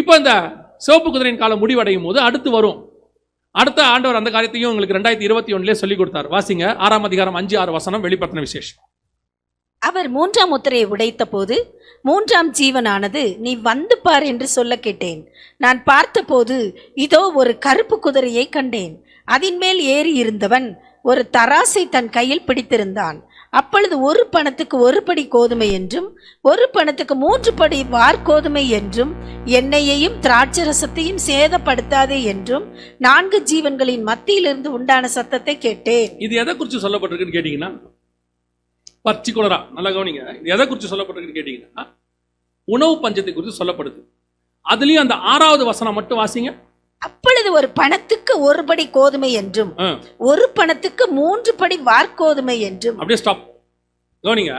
இப்போ இந்த சிவப்பு குதிரையின் காலம் முடிவடையும் போது அடுத்து வரும். அடுத்த ஆண்டவர் அந்த காரியத்தையும் உங்களுக்கு ரெண்டாயிரத்தி இருபத்தி ஒன்றுலேயே சொல்லிக் கொடுத்தார். வாசிங்க. ஆறாம் அதிகாரம் அஞ்சு ஆறு வசனம் வெளிப்படுத்தின விசேஷம். அவர் மூன்றாம் முத்திரையை உடைத்த போது மூன்றாம் ஜீவனானது நீ வந்து பார் என்று சொல்ல கேட்டேன். நான் பார்த்தபோது இதோ ஒரு கருப்பு குதிரையை கண்டேன். அதன் மேல் ஏறி இருந்தவன் ஒரு தராசை தன் கையில் பிடித்திருந்தான். அப்பொழுது ஒரு பணத்துக்கு ஒரு படி கோதுமை என்றும் ஒரு பணத்துக்கு மூன்று படி வார்கோதுமை என்றும் எண்ணெயையும் திராட்சரசத்தையும் சேதப்படுத்தாதே என்றும் நான்கு ஜீவன்களின் மத்தியிலிருந்து உண்டான சத்தத்தை கேட்டேன். இது எதை குறித்து சொல்லப்பட்டிருக்குன்னு கேட்டீங்கன்னா பர்டிகுலரா நல்லா கவனிங்க. இது எதை குறித்து சொல்லப்பட்டிருக்குன்னு கேட்டிங்கன்னா உணவு பஞ்சத்தை குறித்து சொல்லப்படுது. அதுலேயும் அந்த ஆறாவது வசனம் மட்டும் வாசிங்க. அப்பொழுது ஒரு பணத்துக்கு ஒரு படி கோதுமை என்றும் ஒரு பணத்துக்கு மூன்று படி வார்கோதுமை என்றும். அப்படியே ஸ்டாப் கவனிங்க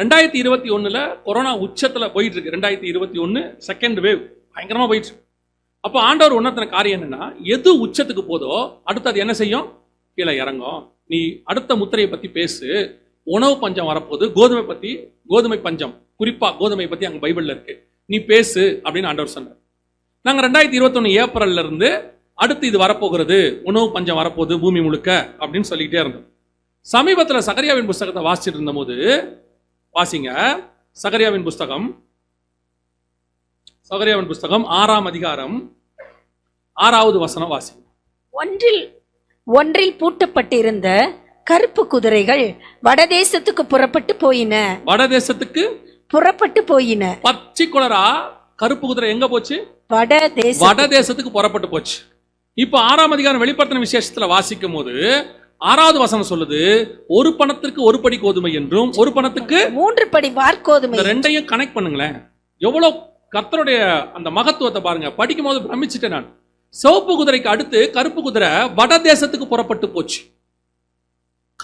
ரெண்டாயிரத்தி இருபத்தி ஒண்ணுல கொரோனா உச்சத்துல போயிட்டு இருக்கு ரெண்டாயிரத்தி இருபத்தி ஒன்னு செகண்ட் வேவ் பயங்கரமா போயிட்டு இருக்கு. அப்போ ஆண்டவர் உணர்த்தின காரியம் என்னன்னா எது உச்சத்துக்கு போதோ அடுத்து அது என்ன செய்யும்? கீழே இறங்கும். நீ அடுத்த முத்திரையை பத்தி பேசு. உணவு பஞ்சம் வரப்போகுது. கோதுமை பத்தி கோதுமை பஞ்சம். குறிப்பா கோதுமை பத்தி அங்க பைபிள்ல இருக்கு. நீ பேசு அப்படின்னு ஆண்டவர் சொன்னார். நாங்க ரெண்டாயிரத்தி இருபத்தொன்னு ஏப்ரல்ல இருந்து அடுத்து இது வரப்போகிறது. உணவு பஞ்சம் வரப்போகுது பூமி முழுக்க அப்படின்னு சொல்லிக்கிட்டே இருந்தோம். சமீபத்தில் சகரியாவின் புஸ்தகத்தை வாசிச்சுட்டு இருந்தபோது வாசிங்க. சகரியாவின் புஸ்தகம். சகரியாவின் புஸ்தகம் ஆறாம் அதிகாரம் ஆறாவது வசனம் வாசிங்க. ஒன்றில் ஒன்றில் பூட்டப்பட்டிருந்த கருப்பு குதிரைகள் வடதேசத்துக்கு புறப்பட்டு போயின. வடதேசத்துக்கு புறப்பட்டு போயின. பச்சை குளரா கருப்பு குதிரை எங்க போச்சு? வடதேச வடதேசத்துக்கு புறப்பட்டு போச்சு. இப்போ ஆறாம் அதிகாரம் வெளிப்படுத்தின விசேஷத்துல வாசிக்கும் போது ஆறாவது வசனம் சொல்லுது ஒரு பணத்திற்கு ஒரு படி கோதுமை என்றும் ஒரு பணத்துக்கு மூன்று படி வார்கோதுமை ரெண்டையும் கனெக்ட் பண்ணுங்களேன். எவ்வளவு கர்த்தருடைய அந்த மகத்துவத்தை பாருங்க. படிக்கும் போது பிரமிச்சிட்டேன் நான். சிவப்பு குதிரைக்கு அடுத்து கருப்பு குதிரை வட தேசத்துக்கு புறப்பட்டு போச்சு.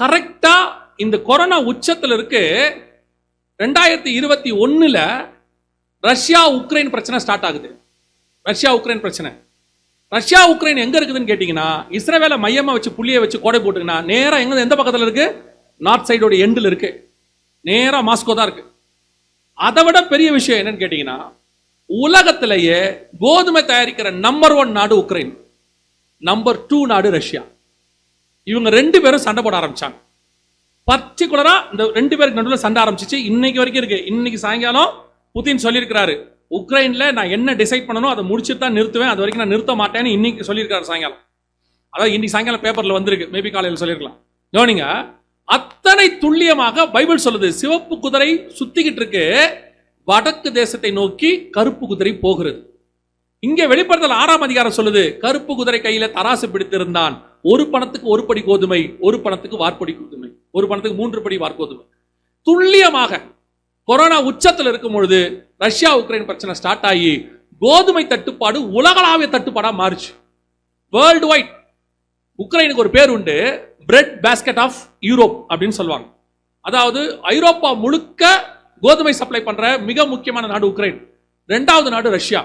கரெக்டா இந்த கொரோனா உச்சத்துல இருக்கு. ரெண்டாயிரத்தி இருபத்தி ஒண்ணுல ரஷ்யா உக்ரைன் பிரச்சனை ஸ்டார்ட் ஆகுது. ரஷ்யா உக்ரைன் பிரச்சனை. ரஷ்யா உக்ரைன் எங்க இருக்குதுன்னு கேட்டிங்கன்னா இஸ்ரேவேலை மையமாக வச்சு புள்ளியை வச்சு கோடை போட்டுங்கன்னா நேராக எங்கே எந்த பக்கத்தில் இருக்கு? நார்த் சைடோட எண்டில் இருக்கு. நேராக மாஸ்கோ தான் இருக்கு. அதை விட பெரிய விஷயம் என்னன்னு கேட்டிங்கன்னா உலகத்திலேயே கோதுமை தயாரிக்கிற நம்பர் ஒன் நாடு உக்ரைன். நம்பர் டூ நாடு ரஷ்யா. இவங்க ரெண்டு பேரும் சண்டை போட ஆரம்பிச்சாங்க. பர்டிகுலராக இந்த ரெண்டு பேருக்கு நடுவில் சண்டை ஆரம்பிச்சிச்சு. இன்னைக்கு வரைக்கும் இருக்கு. இன்னைக்கு சாயங்காலம் புதின் சொல்லியிருக்கிறாரு. உக்ரைன்ல நான் என்ன டிசைட் பண்ணணும் அதை முடிச்சுட்டு தான் நிறுத்துவேன். அது வரைக்கும் நான் நிறுத்த மாட்டேன்னு இன்னைக்கு சொல்லியிருக்காரு சாயங்காலம். அதாவது இன்னைக்கு சாயங்காலம் பேப்பர்ல வந்திருக்கு. மேபி காலையில் சொல்லியிருக்கலாம். கவனிங்க அத்தனை துல்லியமாக பைபிள் சொல்லுது. சிவப்பு குதிரை சுத்திக்கிட்டு இருக்கு. வடக்கு தேசத்தை நோக்கி கருப்பு குதிரை போகிறது. இங்கே வெளிப்படுத்தல் ஆறாம் அதிகாரம் சொல்லுது. கருப்பு குதிரை கையில தராசு பிடித்திருந்தான். ஒரு பணத்துக்கு ஒரு படி கோதுமை ஒரு பணத்துக்கு வார்படி கோதுமை ஒரு பணத்துக்கு மூன்று படி வார்கோதுமை. துல்லியமாக கொரோனா உச்சத்தில் இருக்கும் பொழுது ரஷ்யா உக்ரைன் பிரச்சனை ஸ்டார்ட் ஆகி கோதுமை தட்டுப்பாடு உலகளாவிய தட்டுப்பாடாக மாறுச்சு. வேர்ல்டு வைட் உக்ரைனுக்கு ஒரு பேர் உண்டு பிரெட் பேஸ்கெட் ஆஃப் யூரோப் அப்படின்னு சொல்லுவாங்க. அதாவது ஐரோப்பா முழுக்க கோதுமை சப்ளை பண்ற மிக முக்கியமான நாடு உக்ரைன். ரெண்டாவது நாடு ரஷ்யா.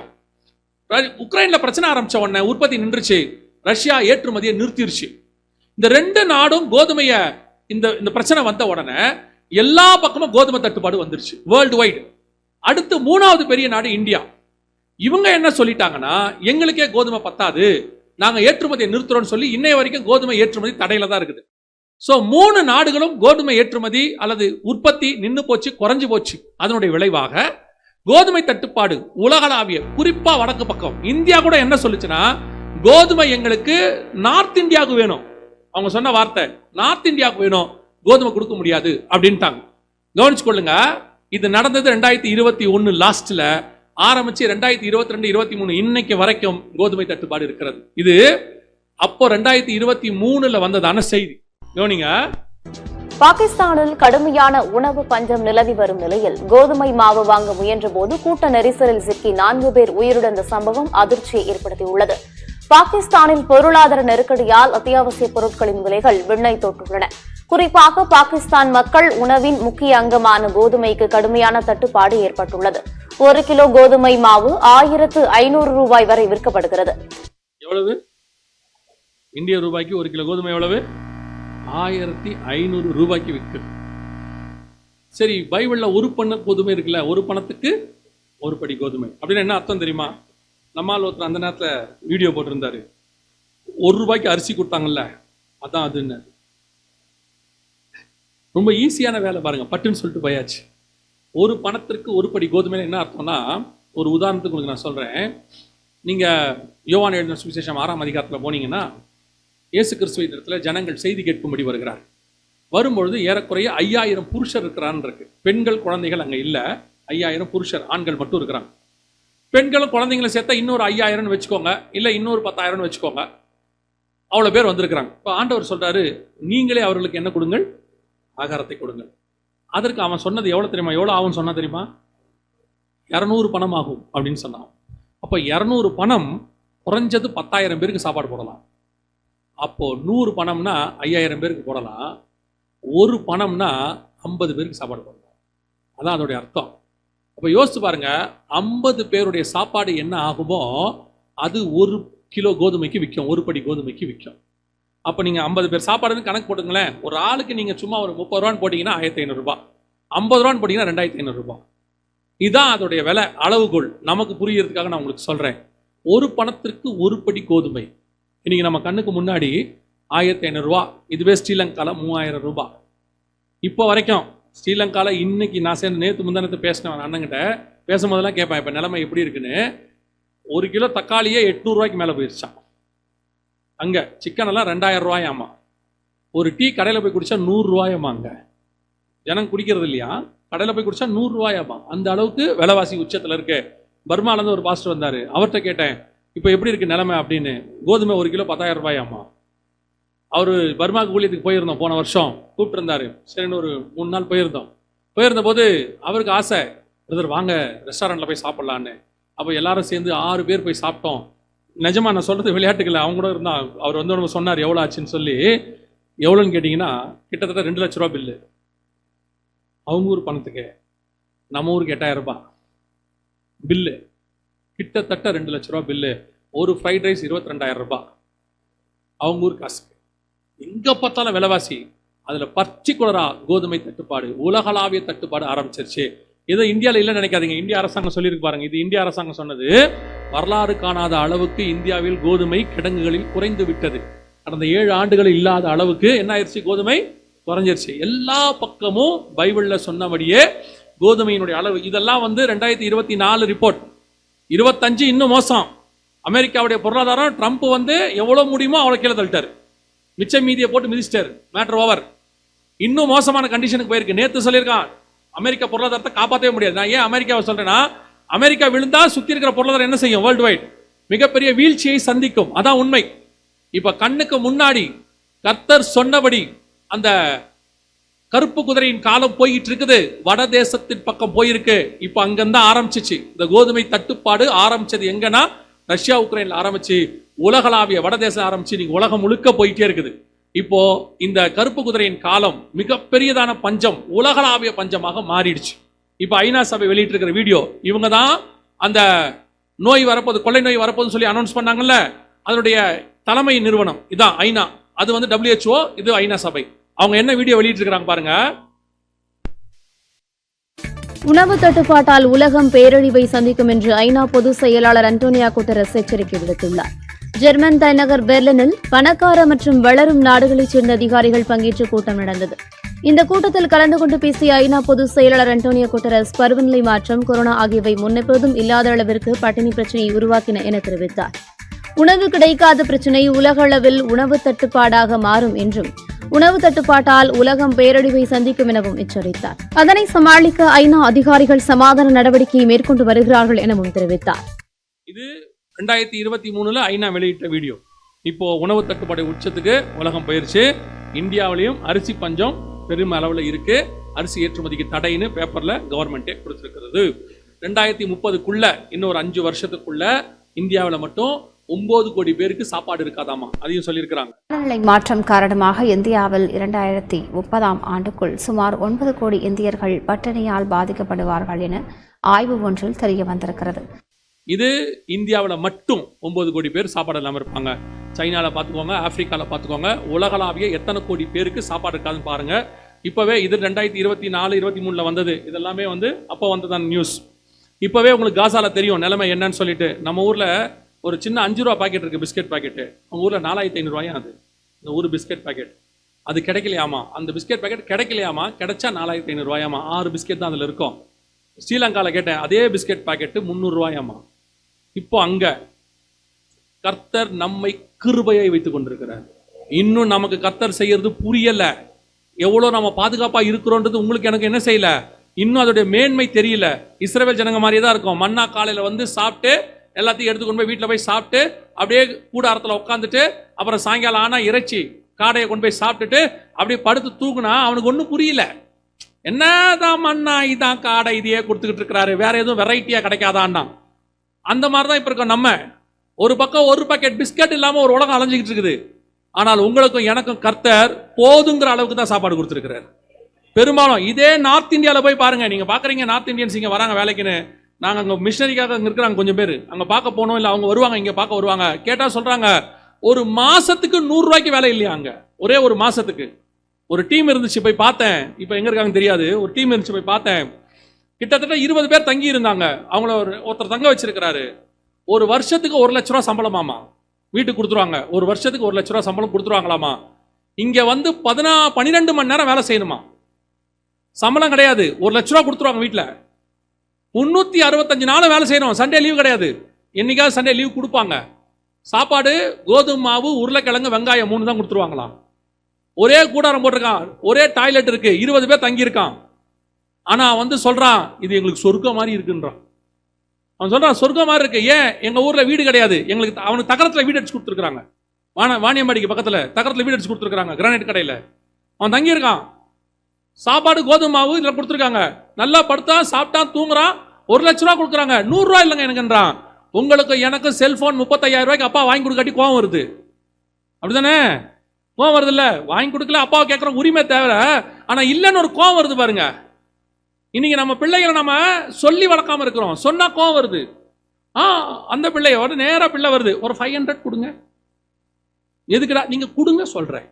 உக்ரைனில் உக்ரைன்ல பிரச்சனை ஆரம்பிச்ச உடனே உற்பத்தி நின்றுச்சு ரஷ்யா ஏற்றுமதியை நிறுத்திருச்சு. இந்த ரெண்டு நாடும் கோதுமையை இந்த இந்த பிரச்சனை வந்த உடனே எல்லா பக்கமும் கோதுமை தட்டுப்பாடு வந்துருச்சு வேர்ல்டு வைடு அடுத்து மூணாவது பெரிய நாடு இந்தியா. இவங்க என்ன சொல்லிட்டாங்கன்னா எங்களுக்கே கோதுமை பத்தாது நாங்கள் ஏற்றுமதியை நிறுத்துறோம்னு சொல்லி இன்னைய வரைக்கும் கோதுமை ஏற்றுமதி தடையில தான் இருக்குது. ஸோ மூணு நாடுகளும் கோதுமை ஏற்றுமதி அல்லது உற்பத்தி நின்று போச்சு குறைஞ்சு போச்சு. அதனுடைய விளைவாக கோதுமை தட்டுப்பாடு உலகளாவிய குறிப்பாக வடக்கு பக்கம் இந்தியா கூட என்ன சொல்லுச்சுன்னா கோதுமை எங்களுக்கு நார்த் இந்தியாவுக்கு வேணும். அவங்க சொன்ன வார்த்தை நார்த் இந்தியாவுக்கு வேணும் கோதுமை கொடுக்க முடியாது அப்படின்ட்டாங்க. கவனிச்சு கொள்ளுங்க இது நடந்தது ரெண்டாயிரத்தி இருபத்தி ஒன்று லாஸ்ட்ல ஆரம்பிச்சு ரெண்டாயிரத்தி இருபத்தி ரெண்டு இருபத்தி மூணு இன்னைக்கு வரைக்கும் கோதுமை தட்டுப்பாடு இருக்கிறது. இது அப்போ ரெண்டாயிரத்தி இருபத்தி மூணுல வந்ததான செய்தி. கவனிங்க. பாகிஸ்தானில் கடுமையான உணவு பஞ்சம் நிலவி வரும் நிலையில் கோதுமை மாவு வாங்க முயன்றபோது கூட்ட நெரிசலில் சிக்கி நான்கு பேர் உயிரிழந்த சம்பவம் அதிர்ச்சியை ஏற்படுத்தியுள்ளது. பாகிஸ்தானின் பொருளாதார நெருக்கடியால் அத்தியாவசிய பொருட்களின் விலைகள் விண்ணை தொட்டுள்ளன. குறிப்பாக பாகிஸ்தான் மக்கள் உணவின் முக்கிய அங்கமான கோதுமைக்கு கடுமையான தட்டுப்பாடு ஏற்பட்டுள்ளது. ஒரு கிலோ கோதுமை மாவு ஆயிரத்து ஐநூறு ரூபாய் வரை விற்கப்படுகிறது. எவ்வளவு? இந்திய ரூபாய்க்கு ஒரு கிலோ கோதுமை எவ்வளவு? ஆயிரத்தி ஐநூறு ரூபாய்க்கு விற்குது. சரி பைபிள்ல ஒரு பண்ண கோதுமை இருக்குல்ல ஒரு பணத்துக்கு ஒரு படி கோதுமை. அப்படின்னு என்ன அர்த்தம் தெரியுமா? நம்மால் ஒருத்தர் அந்த நேரத்தில் வீடியோ போட்டிருந்தாரு. ஒரு ரூபாய்க்கு அரிசி கொடுத்தாங்கல்ல அதான் அதுன்னு. ரொம்ப ஈஸியான வேலை பாருங்க பட்டுன்னு சொல்லிட்டு போயாச்சு. ஒரு பணத்திற்கு ஒரு படி கோதுமையில என்ன அர்த்தம்னா ஒரு உதாரணத்துக்கு உங்களுக்கு நான் சொல்றேன். நீங்க யோவான் எழுதின சுவிசேஷம் ஆறாம் அதிகாரத்தில் போனீங்கன்னா இயேசு கிறிஸ்துவ இடத்துல ஜனங்கள் செய்தி கேட்கும்படி வருகிறார். வரும்பொழுது ஏறக்குறைய ஐயாயிரம் புருஷர் இருக்கிறான்னு இருக்கு. பெண்கள் குழந்தைகள் அங்கே இல்லை ஐயாயிரம் புருஷர் ஆண்கள் மட்டும் இருக்கிறாங்க. பெண்களும் குழந்தைங்களை சேர்த்தா இன்னொரு ஐயாயிரம்னு வச்சுக்கோங்க. இல்லை இன்னொரு பத்தாயிரம்னு வச்சுக்கோங்க. அவ்வளோ பேர் வந்திருக்கிறாங்க. இப்போ ஆண்டவர் சொல்கிறாரு நீங்களே அவர்களுக்கு என்ன கொடுங்கள்? ஆகாரத்தை கொடுங்கள். அதற்கு அவன் சொன்னது எவ்வளோ தெரியுமா? எவ்வளோ ஆகும் சொன்ன தெரியுமா? இரநூறு பணம் ஆகும் அப்படின்னு சொன்னான். அப்போ இரநூறு பணம் குறைஞ்சது பத்தாயிரம் பேருக்கு சாப்பாடு போடலாம். அப்போது நூறு பணம்னா ஐயாயிரம் பேருக்கு போடலாம். ஒரு பணம்னா ஐம்பது பேருக்கு சாப்பாடு போடலாம். அதான் அதோடைய அர்த்தம். அப்போ யோசித்து பாருங்க ஐம்பது பேருடைய சாப்பாடு என்ன ஆகுமோ அது ஒரு கிலோ கோதுமைக்கு விற்கும் ஒரு படி கோதுமைக்கு விற்கும் அப்போ நீங்கள் ஐம்பது பேர் சாப்பாடுன்னு கணக்கு போட்டுங்களேன். ஒரு ஆளுக்கு நீங்கள் சும்மா ஒரு முப்பது ரூபான்னு போட்டிங்கன்னா ஆயிரத்தி ஐநூறுரூபா ஐம்பது ரூபான்னு போட்டிங்கன்னா ரெண்டாயிரத்தி ஐநூறுரூபா இதுதான் அதோடைய விலை அளவுகோல். நமக்கு புரியறதுக்காக நான் உங்களுக்கு சொல்கிறேன் ஒரு பணத்திற்கு ஒரு படி கோதுமை. இன்றைக்கி நம்ம கண்ணுக்கு முன்னாடி ஆயிரத்தி ஐநூறுரூவா இதுவே ஸ்ரீலங்காவில் மூவாயிரம் ரூபாய். இப்போ வரைக்கும் ஸ்ரீலங்காவில் இன்னைக்கு நான் சேர்ந்து நேற்று முந்தானத்தை பேசினேன் அண்ணங்கிட்ட பேசும்போதெல்லாம் கேட்பேன் இப்போ நிலைமை எப்படி இருக்குன்னு? ஒரு கிலோ தக்காளியே எட்நூறுரூவாய்க்கு மேலே போயிருச்சான் அங்கே சிக்கன் எல்லாம் ரெண்டாயிரம் ரூபாயாமா? ஒரு டீ கடையில் போய் குடித்தா நூறுரூவாயாமா அங்கே ஜனம் குடிக்கிறது இல்லையா? கடையில் போய் குடிச்சா நூறுரூவாயாமா அந்த அளவுக்கு விலைவாசி உச்சத்தில் இருக்கு. பர்மாலேருந்து ஒரு பாஸ்டர் வந்தார். அவர்கிட்ட கேட்டேன் இப்போ எப்படி இருக்குது நிலைமை? அப்படின்னு. கோதுமை ஒரு கிலோ பத்தாயிரம் ரூபாயாமா? அவர் பர்மாக்கு ஊழியத்துக்கு போயிருந்தோம். போன வருஷம் கூப்பிட்டு இருந்தாரு சரின்னு ஒரு மூணு நாள் போயிருந்தோம். போயிருந்த போது அவருக்கு ஆசை பிரதர் வாங்க ரெஸ்டாரண்ட்டில் போய் சாப்பிட்லான்னு. அப்போ எல்லாரும் சேர்ந்து ஆறு பேர் போய் சாப்பிட்டோம். நிஜமா நான் சொல்கிறது விளையாட்டுக்கல அவங்க கூட இருந்தா அவர் வந்து நம்ம சொன்னார் எவ்வளோ ஆச்சுன்னு சொல்லி. எவ்வளோன்னு கேட்டிங்கன்னா கிட்டத்தட்ட ரெண்டு லட்ச ரூபா பில்லு. அவங்க ஊர் பணத்துக்கு நம்ம ஊருக்கு எட்டாயிரம் ரூபாய். பில்லு. கிட்டத்தட்ட ரெண்டு லட்ச ரூபா பில்லு. ஒரு ஃப்ரைட் ரைஸ் இருபத்தி ரெண்டாயிரம் ரூபாய். அவங்க ஊர் காசுக்கு எங்க பார்த்தாலும் விலைவாசி அதுல பர்டிகுலரா கோதுமை தட்டுப்பாடு உலகளாவிய தட்டுப்பாடு ஆரம்பிச்சிருச்சு. ஏதோ இந்தியாவில் இல்லை நினைக்காதீங்க. இந்திய அரசாங்கம் சொல்லியிருக்கு பாருங்க. இது இந்திய அரசாங்கம் சொன்னது வரலாறு காணாத அளவுக்கு இந்தியாவில் கோதுமை கிடங்குகளில் குறைந்து விட்டது. கடந்த ஏழு ஆண்டுகள் இல்லாத அளவுக்கு என்ன ஆயிடுச்சு கோதுமை குறைஞ்சிருச்சு. எல்லா பக்கமும் பைபிளில் சொன்னபடியே கோதுமையினுடைய அளவு. இதெல்லாம் வந்து ரெண்டாயிரத்தி இருபத்தி நாலு ரிப்போர்ட். இருபத்தஞ்சு இன்னும் மோசம். அமெரிக்காவுடைய பொருளாதாரம் ட்ரம்ப் வந்து எவ்வளோ முடியுமோ அவ்வளோ கீழே தள்ளிட்டாரு. மிச்ச மீதியை போட்டு மிதிச்சிட்டாரு. மேட்டர் ஓவர் இன்னும் மோசமான கண்டிஷனுக்கு போயிருக்கு. நேத்து சொல்லியிருக்கான் அமெரிக்கா பொருளாதாரத்தை காப்பாற்றவே முடியாது. நான் ஏன் அமெரிக்காவை சொல்றேன்னா அமெரிக்கா விழுந்தா சுத்தி இருக்கிற பொருளாதாரம் என்ன செய்யும்? வேர்ல்டு வைட் மிகப்பெரிய வீழ்ச்சியை சந்திக்கும். அதான் உண்மை. இப்ப கண்ணுக்கு முன்னாடி கர்த்தர் சொன்னபடி அந்த கருப்பு குதிரையின் காலம் போயிட்டு இருக்குது. வட தேசத்தின் பக்கம் போயிருக்கு. இப்போ அங்கிருந்து ஆரம்பிச்சிச்சு. இந்த கோதுமை தட்டுப்பாடு ஆரம்பிச்சது எங்கன்னா ரஷ்யா உக்ரைன்ல ஆரம்பிச்சு உலகளாவிய வட தேசம் ஆரம்பிச்சு நீங்க உலகம் முழுக்க போயிட்டே இருக்குது. இப்போ இந்த கருப்பு குதிரையின் காலம் மிகப்பெரியதான பஞ்சம் உலகளாவிய பஞ்சமாக மாறிடுச்சு. இப்போ ஐநா சபை வெளியிட்டு இருக்கிற வீடியோ இவங்க தான் அந்த நோய் வரப்போது கொள்ளை நோய் வரப்போதுன்னு சொல்லி அனௌன்ஸ் பண்ணாங்கல்ல அதனுடைய தலைமை நிறுவனம் இதான் ஐநா. அது வந்து டபிள்யூஹெச்ஓ இது ஐநா சபை. அவங்க என்ன வீடியோ வெளியிட்டு இருக்கிறாங்க பாருங்க. உணவு தட்டுப்பாட்டால் உலகம் பேரழிவை சந்திக்கும் என்று ஐநா பொதுச் செயலாளர் அன்டோனியா குட்டரஸ் எச்சரிக்கை விடுத்துள்ளார். ஜெர்மன் தலைநகர் பெர்லினில் பணக்கார மற்றும் வளரும் நாடுகளைச் சேர்ந்த அதிகாரிகள் பங்கேற்ற கூட்டம் நடந்தது. இந்த கூட்டத்தில் கலந்து கொண்டு பேசிய ஐநா பொதுச் செயலாளர் அண்டோனியோ குட்டரஸ் பருவநிலை மாற்றம் கொரோனா ஆகியவை முன்னெப்போதும் இல்லாத அளவிற்கு பட்டினி பிரச்சினையை உருவாக்கின என தெரிவித்தார். உணவு கிடைக்காத பிரச்சினை உலக அளவில் உணவு தட்டுப்பாடாக மாறும் என்றும் உணவு தட்டுப்பாட்டால் உலகம் பேரழிவை சந்திக்கும் எனவும் எச்சரித்தார். அதனை சமாளிக்க ஐநா அதிகாரிகள் சமாதான நடவடிக்கையை மேற்கொண்டு வருகிறார்கள் எனவும் தெரிவித்தார். இது ரெண்டாயிரத்தி இருபத்தி மூணுல ஐநா வெளியிட்ட வீடியோ. இப்போ உணவு தட்டுப்பாடு உச்சத்துக்கு உலகம் போயிருச்சு. இந்தியாவிலையும் அரிசி பஞ்சம் பெரும் அளவில் இருக்கு. அரிசி ஏற்றுமதிக்கு தடைன்னு பேப்பர்ல கவர்மெண்ட்டே கொடுத்துருக்கிறது. ரெண்டாயிரத்தி முப்பதுக்குள்ள இன்னொரு அஞ்சு வருஷத்துக்குள்ள இந்தியாவில் மட்டும் ஒன்பது கோடி பேருக்கு சாப்பாடு இருக்காதாமா? அதையும் சொல்லியிருக்கிறாங்க. காலநிலை மாற்றம் காரணமாக இந்தியாவில் இரண்டாயிரத்தி முப்பதாம் ஆண்டுக்குள் சுமார் ஒன்பது கோடி இந்தியர்கள் பட்டினியால் பாதிக்கப்படுவார்கள் என ஆய்வு ஒன்றில் தெரிய வந்திருக்கிறது. இது இந்தியாவில் மட்டும் ஒம்பது கோடி பேர் சாப்பாடு இல்லாமல் இருப்பாங்க. சைனாவில் பார்த்துக்கோங்க ஆப்பிரிக்காவில் பார்த்துக்கோங்க உலகளாவிய எத்தனை கோடி பேருக்கு சாப்பாடு இருக்காதுன்னு பாருங்கள் இப்போவே இது ரெண்டாயிரத்தி இருபத்தி நாலு இருபத்தி மூணில் வந்தது. இதெல்லாமே வந்து அப்போ வந்ததான நியூஸ் இப்போவே உங்களுக்கு காசால தெரியும் நிலைமை என்னன்னு சொல்லிட்டு. நம்ம ஊரில் ஒரு சின்ன அஞ்சு ரூபா பாக்கெட் இருக்குது பிஸ்கெட் பாக்கெட்டு உங்கள் ஊரில் நாலாயிரத்தி ஐநூறுரூவாயும் அது? இந்த ஒரு பிஸ்கெட் பாக்கெட் அது கிடைக்கலையாமா? அந்த பிஸ்கெட் பாக்கெட் கிடைக்கலையாமா? கிடைச்சா நாலாயிரத்தி ஐநூறுரூவாயாமா ஆறு பிஸ்கெட் தான் அதில் இருக்கும். ஸ்ரீலங்காவில் கேட்டேன் அதே பிஸ்கெட் பாக்கெட்டு முந்நூறுரூவாயாமா இப்போ அங்கே கர்த்தர் நம்மை கிருபையை வைத்துக் கொண்டிருக்கிறார். இன்னும் நமக்கு கர்த்தர் செய்யறது புரியல. எவ்வளோ நம்ம பாதுகாப்பா இருக்கிறோன்றது உங்களுக்கு எனக்கு என்ன செய்யல? இன்னும் அதோடைய மேன்மை தெரியல. இஸ்ரவேல் ஜனங்க மாதிரியே தான் இருக்கும். மன்னா காலையில் வந்து சாப்பிட்டு எல்லாத்தையும் எடுத்து கொண்டு போய் வீட்டில் போய் சாப்பிட்டு அப்படியே கூடாரத்தில் உட்காந்துட்டு அப்புறம் சாயங்காலம் ஆனால் இறைச்சி காடையை கொண்டு போய் சாப்பிட்டுட்டு அப்படியே படுத்து தூக்குனா அவனுக்கு ஒன்றும் புரியல. என்னதான் மண்ணா இதான் காடை இதையே கொடுத்துக்கிட்டு இருக்கிறாரு. வேற எதுவும் வெரைட்டியாக கிடைக்காதான்னா அந்த மாதிரி தான் இப்போ இருக்கோம் நம்ம. ஒரு பக்கம் ஒரு பாக்கெட் பிஸ்கட் இல்லாமல் ஒரு உலகம் அலைஞ்சிக்கிட்டு இருக்குது. ஆனால் உங்களுக்கும் எனக்கும் கர்த்தர் போதுங்கிற அளவுக்கு தான் சாப்பாடு கொடுத்துருக்கிறார். பெரும்பாலும் இதே நார்த் இந்தியாவில் போய் பாருங்கள் நீங்கள் பார்க்குறீங்க நார்த் இந்தியன்ஸ் இங்கே வராங்க வேலைக்குன்னு. நாங்கள் அங்கே மிஷினரிக்காக அங்கே இருக்கிறாங்க கொஞ்சம் பேர். அங்கே பார்க்க போனோம் இல்லை அவங்க வருவாங்க இங்கே பார்க்க வருவாங்க. கேட்டால் சொல்கிறாங்க ஒரு மாதத்துக்கு நூறுரூவாய்க்கு வேலை இல்லையா அங்கே? ஒரே ஒரு மாதத்துக்கு ஒரு டீம் இருந்துச்சு போய் பார்த்தேன். இப்போ எங்கே இருக்காங்க தெரியாது. ஒரு டீம் இருந்துச்சு போய் பார்த்தேன். கிட்டத்தட்ட இருபது பேர் தங்கி இருந்தாங்க. அவங்கள ஒரு ஒருத்தர் தங்க வச்சிருக்கிறாரு. ஒரு வருஷத்துக்கு ஒரு லட்ச ரூபா சம்பளமாமா? வீட்டுக்கு கொடுத்துருவாங்க. ஒரு வருஷத்துக்கு ஒரு லட்ச ரூபா சம்பளம் கொடுத்துருவாங்களாமா? இங்க வந்து பதினா பன்னிரெண்டு மணி நேரம் வேலை செய்யணுமா? சம்பளம் கிடையாது. ஒரு லட்ச ரூபா கொடுத்துருவாங்க வீட்டில் முந்நூற்றி அறுபத்தஞ்சு நாளும் வேலை செய்யணும். சண்டே லீவ் கிடையாது. என்னைக்காவது சண்டே லீவ் கொடுப்பாங்க. சாப்பாடு கோதுமை மாவு உருளைக்கிழங்கு வெங்காயம் மூணு தான் கொடுத்துருவாங்களாம். ஒரே கூடாரம் போட்டிருக்கான். ஒரே டாய்லெட் இருக்கு. இருபது பேர் தங்கியிருக்கான். ஆனால் அவன் வந்து சொல்கிறான் இது எங்களுக்கு சொர்க்கம் மாதிரி இருக்குன்றான். அவன் சொல்கிறான் சொர்க்கம் மாதிரி இருக்கு. ஏன்? எங்கள் ஊரில் வீடு கிடையாது. எங்களுக்கு அவனுக்கு தகரத்தில் வீடு அடிச்சு கொடுத்துருக்காங்க வான வாணியம்பாடிக்கு பக்கத்தில் தகரத்தில் வீடு அடிச்சு கொடுத்துருக்காங்க கிரானைட் கடையில். அவன் தங்கியிருக்கான். சாப்பாடு கோதுமை மாவு இதில் கொடுத்துருக்காங்க. நல்லா படுத்தான் சாப்பிட்டான் தூங்குறான் ஒரு லட்ச ரூபா கொடுக்குறாங்க. நூறுரூவா இல்லைங்க எனக்குன்றான். உங்களுக்கு எனக்கு செல்ஃபோன் முப்பத்தையாயிரம் ரூபாய்க்கு அப்பா வாங்கி கொடுக்காட்டி கோவம் வருது. அப்படிதானே கோவம் வருது இல்லை? வாங்கி கொடுக்கல அப்பாவை கேட்குற உரிமை தேவை. ஆனால் இல்லைன்னு ஒரு கோவம் வருது பாருங்க. இன்னைக்கு நம்ம பிள்ளைகளை நம்ம சொல்லி வளர்க்காம இருக்கிறோம். சொன்னா கோவம் வருது. ஆ அந்த பிள்ளையோட நேராக பிள்ளை வருது. ஒரு ஃபைவ் ஹண்ட்ரட் கொடுங்க. எதுக்குடா? நீங்க கொடுங்க சொல்றேன்.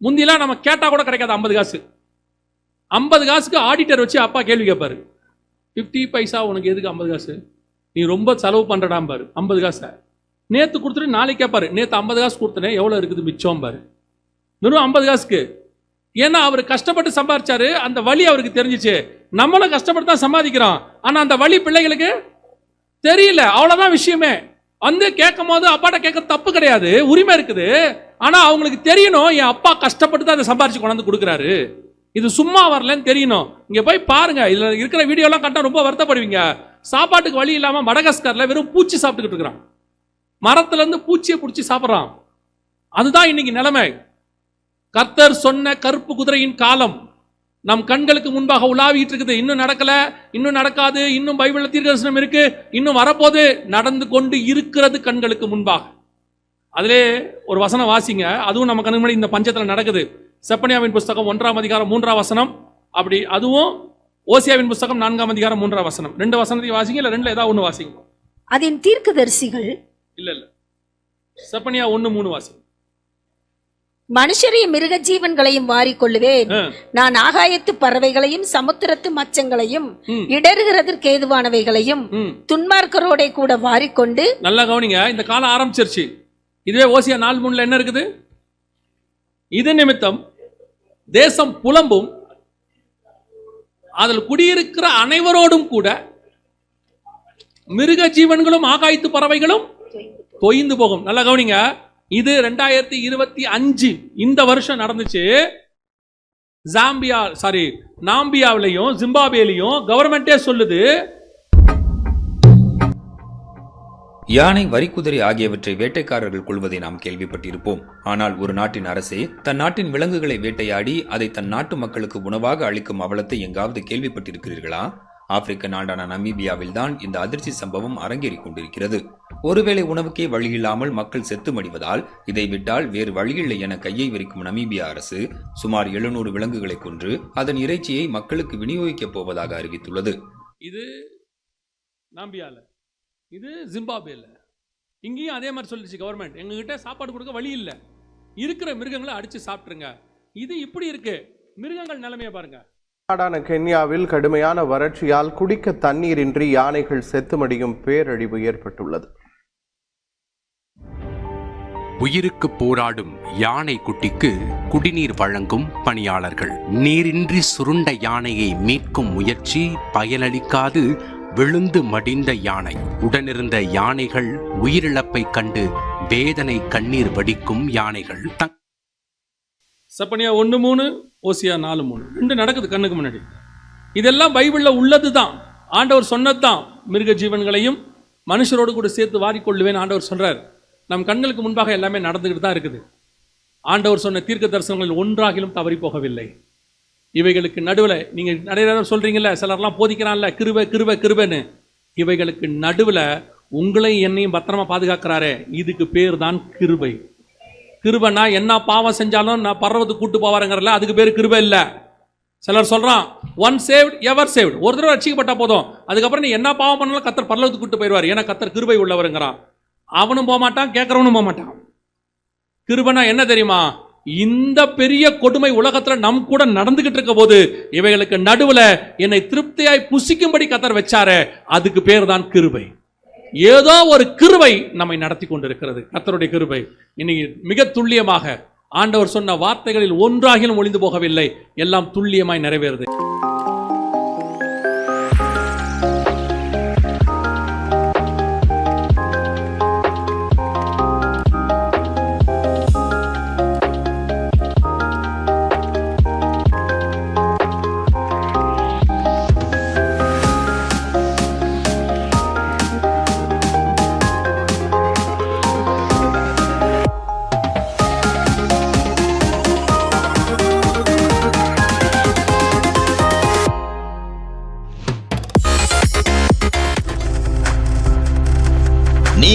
முந்திலாம் நம்ம கேட்டா கூட கிடைக்காது ஐம்பது காசு. ஐம்பது காசுக்கு ஆடிட்டர் வச்சு அப்பா கேள்வி கேட்பாரு. ஃபிஃப்டி பைசா உனக்கு எதுக்கு ஐம்பது காசு? நீ ரொம்ப செலவு பண்ணுறடா பாரு. ஐம்பது காசை. நேற்று கொடுத்துட்டு நாளைக்கு கேட்பாரு. நேற்று ஐம்பது காசு கொடுத்தனே எவ்வளோ இருக்குது மிச்சம் பாரு வெறும் ஐம்பது காசுக்கு. ஏன்னா அவர் கஷ்டப்பட்டு சம்பாரிச்சாரு. அந்த வழி அவருக்கு தெரிஞ்சிச்சு. நம்மளும் கஷ்டப்பட்டு தான் சம்பாதிக்கிறோம். ஆனா அந்த வழி பிள்ளைகளுக்கு தெரியல. அவ்வளவுதான் விஷயமே. வந்து கேட்கும் போது அப்பாட்ட கேட்க தப்பு கிடையாது. உரிமை இருக்குது. ஆனா அவங்களுக்கு தெரியணும் என் அப்பா கஷ்டப்பட்டு தான் அதை சம்பாரிச்சு கொண்டாந்து கொடுக்குறாரு. இது சும்மா வரலன்னு தெரியணும். இங்க போய் பாருங்க. இதுல இருக்கிற வீடியோலாம் கண்டா ரொம்ப வருத்தப்படுவீங்க. சாப்பாட்டுக்கு வழி இல்லாம மடகஸ்கர்ல வெறும் பூச்சி சாப்பிட்டுக்கிட்டு இருக்கிறான். மரத்துல இருந்து பூச்சியை பிடிச்சி சாப்பிட்றான். அதுதான் இன்னைக்கு நிலைமை. கர்த்தர் சொன்ன கருப்பு குதிரையின் காலம் நம் கண்களுக்கு முன்பாக உலாவிட்டு இருக்குது இன்னும் நடக்கல இன்னும் நடக்காது இன்னும் பைபிள்ல தீர்க்கதரிசனம் இருக்கு இன்னும் வரப்போது நடந்து கொண்டு இருக்கிறது கண்களுக்கு முன்பாக. அதிலே ஒரு வசனம் வாசிங்க. அதுவும் நம்ம கண்ணு முன்னாடி இந்த பஞ்சத்துல நடக்குது. செப்பனியாவின் புஸ்தகம் ஒன்றாம் அதிகாரம் மூன்றாம் வசனம். அப்படி அதுவும் ஓசியாவின் புஸ்தகம் நான்காம் அதிகாரம் மூன்றாம் வசனம். ரெண்டு வசனத்தையும் வாசிங்க இல்ல ரெண்டுல ஏதாவது ஒண்ணு வாசிங்க. அதன் தீர்க்கதரிசிகள் இல்ல இல்ல. செப்பனியா ஒண்ணு மூணு வாசிங்க. மனுஷரையும் மிருக ஜீவன்களையும் வாரிக்கொள்ளுவேன். நான் ஆகாயத்து பறவைகளையும் சமுத்திரத்து மச்சங்களையும். இடறுகிறதற்கு ஏதுவானவைகளையும் துன்மார்க்கரோட கூட வாரிக்கொண்டு நல்லா கவனிங்க இந்த காலம் ஆரம்பிச்சிருச்சு. இதுவே ஓசியா நாலு மூணுல என்ன இருக்குது? இது நிமித்தம் தேசம் புலம்பும் அதில் குடியிருக்கிற அனைவரோடும் கூட மிருக ஜீவன்களும் ஆகாயத்து பறவைகளும் தொய்ந்து போகும். நல்லா கவனிங்க இது ரெண்டாயிரத்தி இருபத்தி அஞ்சு. இந்த வருஷம் நடந்துச்சு. ஜாம்பியா சாரி நாம்பியாவிலையும் ஜிம்பாபேலையும் கவர்மெண்டே சொல்லுது. யானை வரிக்குதிரை ஆகியவற்றை வேட்டைக்காரர்கள் கொள்வதை நாம் கேள்விப்பட்டிருப்போம். ஆனால் ஒரு நாட்டின் அரசே தன் நாட்டின் விலங்குகளை வேட்டையாடி அதை தன் நாட்டு மக்களுக்கு உணவாக அளிக்கும் அவலத்தை எங்காவது கேள்விப்பட்டிருக்கிறீர்களா? ஆப்பிரிக்க நாடான நமீபியாவில் தான் இந்த அதிர்ச்சி சம்பவம் அரங்கேறிக் கொண்டிருக்கிறது. ஒருவேளை உணவுக்கே வழியில்லாமல் மக்கள் செத்து மடிவதால் இதை விட்டால் வேறு வழியில்லை என கையை விரிக்கும் நமீபியா அரசு சுமார் எழுநூறு விலங்குகளை கொன்று அதன் இறைச்சியை மக்களுக்கு விநியோகிக்கப் போவதாக அறிவித்துள்ளது. இது நாம்பியால இது ஜிம்பாபேல இங்கேயும் அதே மாதிரி சொல்லிச்சு கவர்மெண்ட் எங்ககிட்ட சாப்பாடு கொடுக்க வழி இல்லை. இருக்கிற மிருகங்களை அடிச்சு சாப்பிட்ருங்க இது இப்படி இருக்கு. மிருகங்கள் நிலைமையை பாருங்கள் நாடான கென்யாவில் கடுமையான வறட்சியால் குடிக்க தண்ணீரின்றி யானைகள் செத்துமடியும் பேரழிவு ஏற்பட்டுள்ளது. உயிருக்கு போராடும் யானை குட்டிக்கு குடிநீர் வழங்கும் பணியாளர்கள். நீரின்றி சுருண்ட யானையை மீட்கும் முயற்சி பயனளிக்காது. விழுந்து மடிந்த யானை உடனிருந்த யானைகள் உயிரிழப்பை கண்டு வேதனை கண்ணீர் வடிக்கும் யானைகள் தங் சப்பனியா ஒன்று மூணு ஓசியா நாலு மூணு. ரெண்டு நடக்குது கண்ணுக்கு முன்னாடி. இதெல்லாம் பைபிளில் உள்ளது தான் ஆண்டவர் சொன்னது தான் மிருக ஜீவன்களையும் மனுஷரோடு கூட சேர்த்து வாரிக்கொள்ளுவேன் ஆண்டவர் சொல்கிறார் நம் கண்களுக்கு முன்பாக எல்லாமே நடந்துக்கிட்டு தான் இருக்குது. ஆண்டவர் சொன்ன தீர்க்க தரிசனங்களில் ஒன்றாகிலும் தவறி போகவில்லை. இவைகளுக்கு நடுவில் நீங்கள் நிறைய சொல்கிறீங்கள சிலர்லாம் போதிக்கிறான்ல கிருவ கிருவ கிருபன்னு. இவைகளுக்கு நடுவில் உங்களையும் என்னையும் பத்திரமா பாதுகாக்கிறாரே. இதுக்கு பேர் தான் கிருபை. கிருபைனா என்ன பாவம் செஞ்சாலும் நான் பர்வத்துக்கு கூட்டு போவாருங்கிறல அதுக்கு பேர் கிருபை இல்லை. சிலர் சொல்கிறான் ஒன் சேவ்ட் எவர் சேவ்ட் ஒரு தடவை ரட்சிக்கப்பட்டா போதும். அதுக்கப்புறம் நீ என்ன பாவம் பண்ணாலும் கத்தர் பரலோகத்துக்கு கூட்டு போயிடுவார். ஏன்னா கத்தர் கிருபை உள்ளவருங்கிறான். அவனும் போக மாட்டான் கேட்கறவனும் போக மாட்டான். கிருபைனா என்ன தெரியுமா? இந்த பெரிய கொடுமை உலகத்தில் நம் கூட நடந்துகிட்டு இருக்க போது இவைகளுக்கு நடுவில் என்னை திருப்தியாய் புசிக்கும்படி கத்தர் வச்சாரு. அதுக்கு பேர் தான் கிருபை. ஏதோ ஒரு கிருபை நம்மை நடத்தி கொண்டிருக்கிறது. கத்தருடைய கிருபை. இன்னைக்கு மிக துல்லியமாக ஆண்டவர் சொன்ன வார்த்தைகளில் ஒன்றாகிலும் ஒளிந்து போகவில்லை. எல்லாம் துல்லியமாய் நிறைவேறுது.